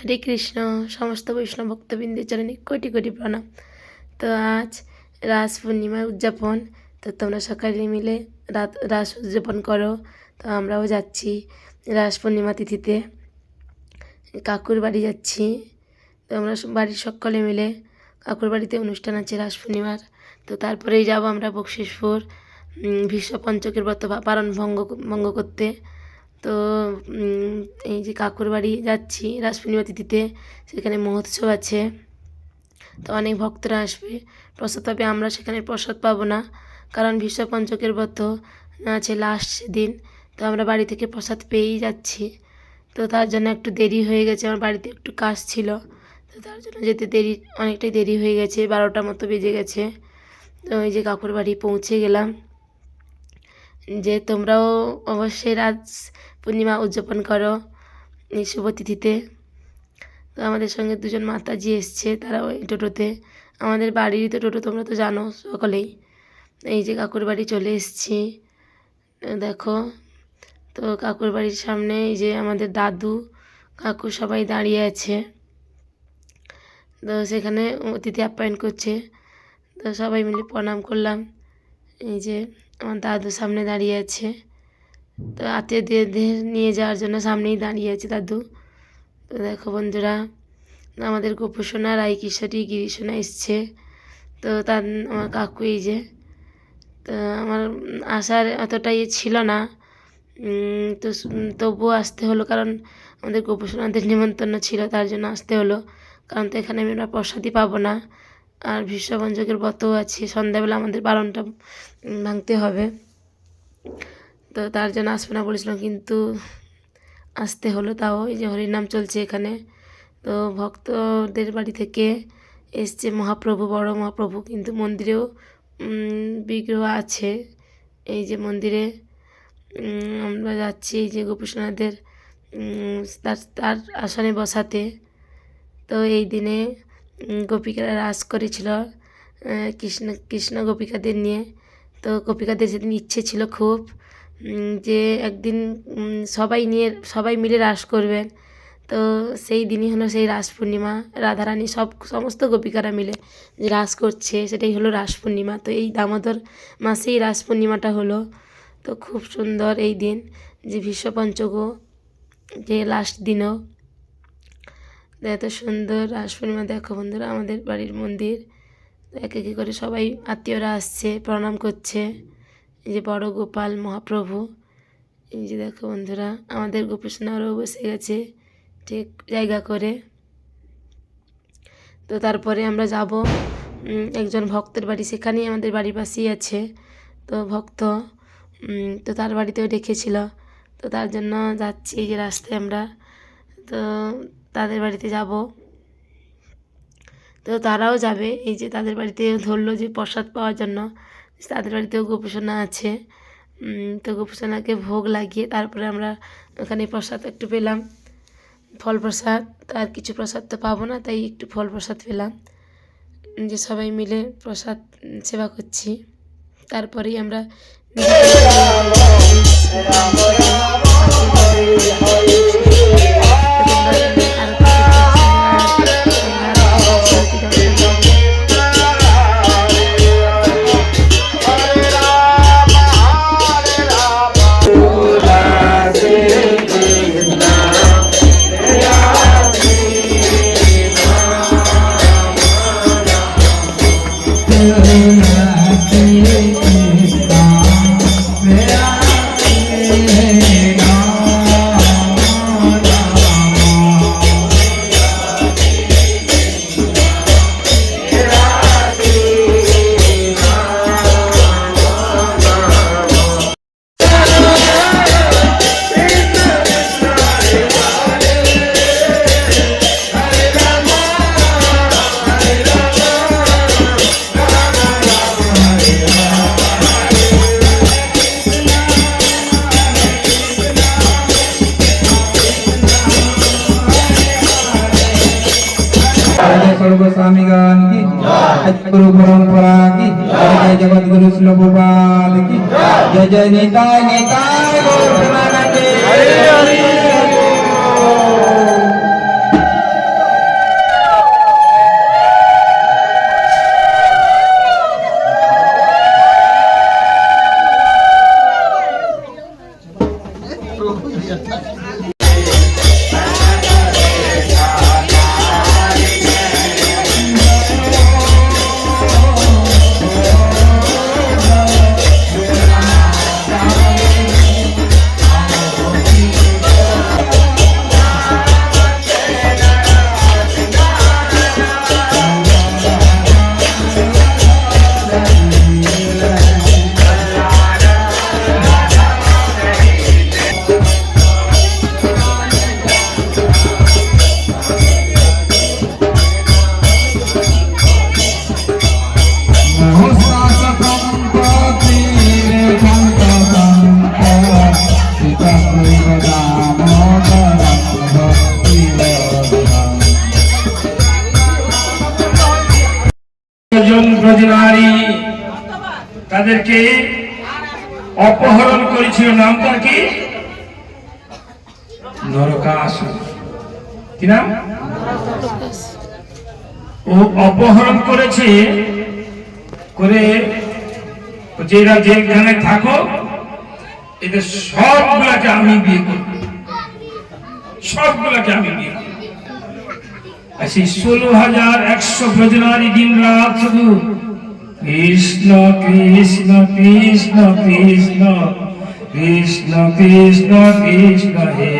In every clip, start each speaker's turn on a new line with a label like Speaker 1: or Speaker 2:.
Speaker 1: হরে কৃষ্ণ, সমস্ত বৈষ্ণব ভক্তবৃন্দের চরণে কোটি কোটি প্রণাম। তো আজ রাস পূর্ণিমা উদযাপন, তো তোমরা সকালে মিলে রাত, রাস উদযাপন করো। তো আমরাও যাচ্ছি রাস পূর্ণিমা তিথিতে। কাকুর বাড়ি যাচ্ছি। তো আমরা বাড়ির সকলে মিলে কাকুর বাড়িতে অনুষ্ঠান আছে রাস পূর্ণিমার। তো তারপরেই যাব আমরা বকশিসপুর ভীষ্ম পঞ্চকের ব্রত পালন ভঙ্গ ভঙ্গ করতে। তো এই যে কাকুর বাড়ি যাচ্ছি রাস তিথিতে, সেখানে মহোৎসব আছে। তো অনেক ভক্তরা আসবে। প্রসাদ পাবে, আমরা সেখানে প্রসাদ পাবো না, কারণ ভীষ্ম পঞ্চকের ব্রত আছে লাস্ট দিন তো আমরা বাড়ি থেকে প্রসাদ পেয়েই যাচ্ছি। তো তার জন্য একটু দেরি হয়ে গেছে, আমার বাড়িতে একটু কাজ ছিল। তো তার জন্য যেতে দেরি, অনেকটাই দেরি হয়ে গেছে, বারোটা মতো বেজে গেছে। তো ওই যে কাকুর বাড়ি পৌঁছে গেলাম। যে তোমরাও অবশ্যই রাজ পূর্ণিমা উদযাপন করো এই শুভ তিথিতে। তো আমাদের সঙ্গে দুজন মাতাজি এসছে, তারা ওই টোটোতে। আমাদের বাড়িরই তো টোটো, তোমরা তো জানো সকলেই। এই যে কাকুর বাড়ি চলে এসেছি। দেখো, তো কাকুর বাড়ির সামনে এই যে আমাদের দাদু, কাকু সবাই দাঁড়িয়ে আছে। তো সেখানে অতিথি আপ্যায়ন করছে। তো সবাই মিলে প্রণাম করলাম। এই যে আমার দাদু সামনে দাঁড়িয়ে আছে। তো আত্মীয়দের নিয়ে যাওয়ার জন্য সামনেই দাঁড়িয়ে আছে দাদু। তো দেখো বন্ধুরা, আমাদের গোপসোনা রায় কিশোরী গিরিশোনা এসছে। তো তার, আমার কাকু এই যে, তো আমার আসার অতটা ইয়ে ছিল না। তো তবুও আসতে হলো কারণ আমাদের গোপসোনাদের নিমন্ত্রণ ছিল, তার জন্য আসতে হলো। কারণ তো এখানে আমরা প্রসাদই পাবো না। আর বিশ্বপঞ্চকের ব্রতও আছে। সন্ধ্যাবেলা আমাদের বারণটা ভাঙতে হবে। তো তার জন্য আসবে না বলেছিলাম কিন্তু আসতে হলো তাও। এই যে হরিনাম চলছে এখানে। তো ভক্তদের বাড়ি থেকে এসছে মহাপ্রভু, বড় মহাপ্রভু। কিন্তু মন্দিরেও বিগ্রহ আছে। এই যে মন্দিরে আমরা যাচ্ছি। এই যে গোপীনাথের তার তার আসনে বসাতে। তো এই দিনে গোপিকারা রাস করেছিল কৃষ্ণ কৃষ্ণ গোপিকাদের নিয়ে। তো গোপিকাদের সেদিন ইচ্ছে ছিল খুব যে একদিন সবাই নিয়ে, সবাই মিলে রাস করবেন। তো সেই দিনই হলো সেই রাস পূর্ণিমা। রাধারানী সব, সমস্ত গোপিকারা মিলে যে রাস করছে, সেটাই হলো রাস পূর্ণিমা। তো এই দামোদর মাসেই রাস পূর্ণিমাটা হলো। তো খুব সুন্দর এই দিন যে ভীষ্ম যে লাস্ট দিনও। এত সুন্দর রাস পূর্ণিমা দেখো বন্ধুরা, আমাদের বাড়ির মন্দির। এক একে করে সবাই আত্মীয়রা আসছে, প্রণাম করছে। এই যে বড় গোপাল মহাপ্রভু, এই যে দেখো বন্ধুরা, আমাদের গোপীনাথও বসে গেছে ঠিক জায়গা করে। তো তারপরে আমরা যাব একজন ভক্তের বাড়ি, সেখানেই আমাদের বাড়ির পাশেই আছে। তো ভক্ত তো তার বাড়িতেও ডেকেছিল। তো তার জন্য যাচ্ছি এই যে রাস্তায় আমরা। তো তাদের বাড়িতে যাব। তো তারাও যাবে। এই যে তাদের বাড়িতে ধরলো যে প্রসাদ পাওয়ার জন্য। তাদের বাড়িতেও গোপোষণা আছে। তো গোপোষণাকে ভোগ লাগিয়ে তারপরে আমরা ওখানে প্রসাদ একটু পেলাম। ফল প্রসাদ আর কিছু প্রসাদ তো পাবো না, তাই একটু ফল প্রসাদ পেলাম। যে সবাই মিলে প্রসাদ সেবা করছি। তারপরেই আমরা
Speaker 2: স্বামীগণ কি? গুরু পরম্পরা কি? জয় জগৎগুরু শিলভূপাল কি? জয় জয় নিতাই
Speaker 3: নিতাই তাদেরকে অপহরণ করেছিল নাম তার কি নাম? ও অপহরণ করেছে করে যেরা যেখানে থাকো, এদের সবগুলাকে আমি বিয়ে করব। সবগুলাকে আমি বিয়ে করব। সেই ষোলো হাজার একশো দিন রাত শুধু কৃষ্ণ কৃষ্ণ কৃষ্ণ কৃষ্ণ কৃষ্ণ কৃষ্ণ কৃষ্ণ হে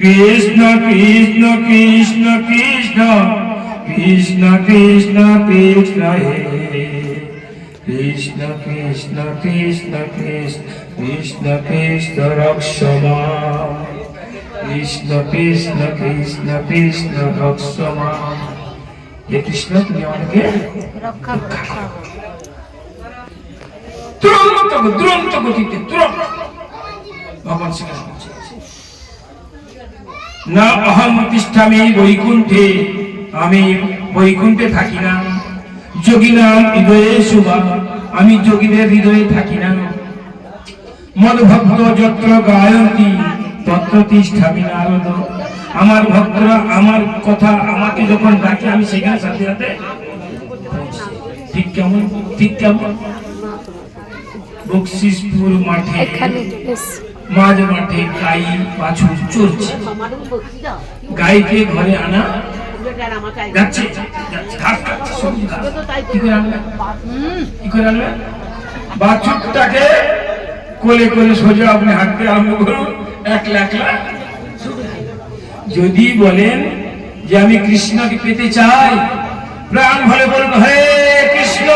Speaker 3: কৃষ্ণ কৃষ্ণ কৃষ্ণ কৃষ্ণ কৃষ্ণ কৃষ্ণ কৃষ্ণ হে কৃষ্ণ কৃষ্ণ কৃষ্ণ কৃষ্ণ কৃষ্ণ কৃষ্ণ রক্ষমা কৃষ্ণ কৃষ্ণ কৃষ্ণ কৃষ্ণ রক্ষমা হে কৃষ্ণ তুমি আমাকে
Speaker 1: রক্ষা করো।
Speaker 3: তুরন্ত দুরন্ত গতিতে তুরন্ত ভগবান শ্রীকৃষ্ণ না অহম তিষ্ঠামি বৈকুণ্ঠে আমি বৈকুণ্ঠে থাকি না। যোগী নাম হৃদয়ে শুভা আমি যোগীদের হৃদয়ে থাকি না। মদ ভক্ত যত্র গায়ন্তী তত্র তিষ্ঠামি নারদ। আমার ভক্তরা আমার কথা আমাকে যখন ডাকে আমি সেখানে সাথে সাথে ঠিক কেমন? ঠিক কেমন? বকশিসপুর মাঠে মাঝ মাঠে গাই বাছুর চলছে। গাইকে ঘরে আনা যাচ্ছে যাচ্ছে। ঘাস খাচ্ছে সবজি। কি করে আনবে? কি করে আনবে? বাছুরটাকে কোলে কোলে সোজা আপনি হাঁটতে আরম্ভ করুন। একলা একলা যদি বলেন যে আমি কৃষ্ণকে পেতে চাই প্রাণ ভরে বলুন হে কৃষ্ণ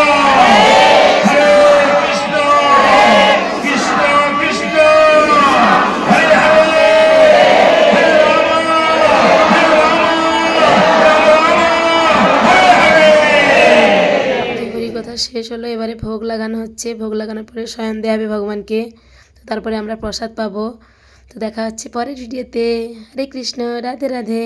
Speaker 1: শেষ হলো, এবারে ভোগ লাগানো হচ্ছে। ভোগ লাগানোর পরে শয়ন দেওয়া হবে ভগবানকে। তারপরে আমরা প্রসাদ পাবো। তো দেখা হচ্ছে পরের ভিডিওতে হরে কৃষ্ণ রাধে রাধে।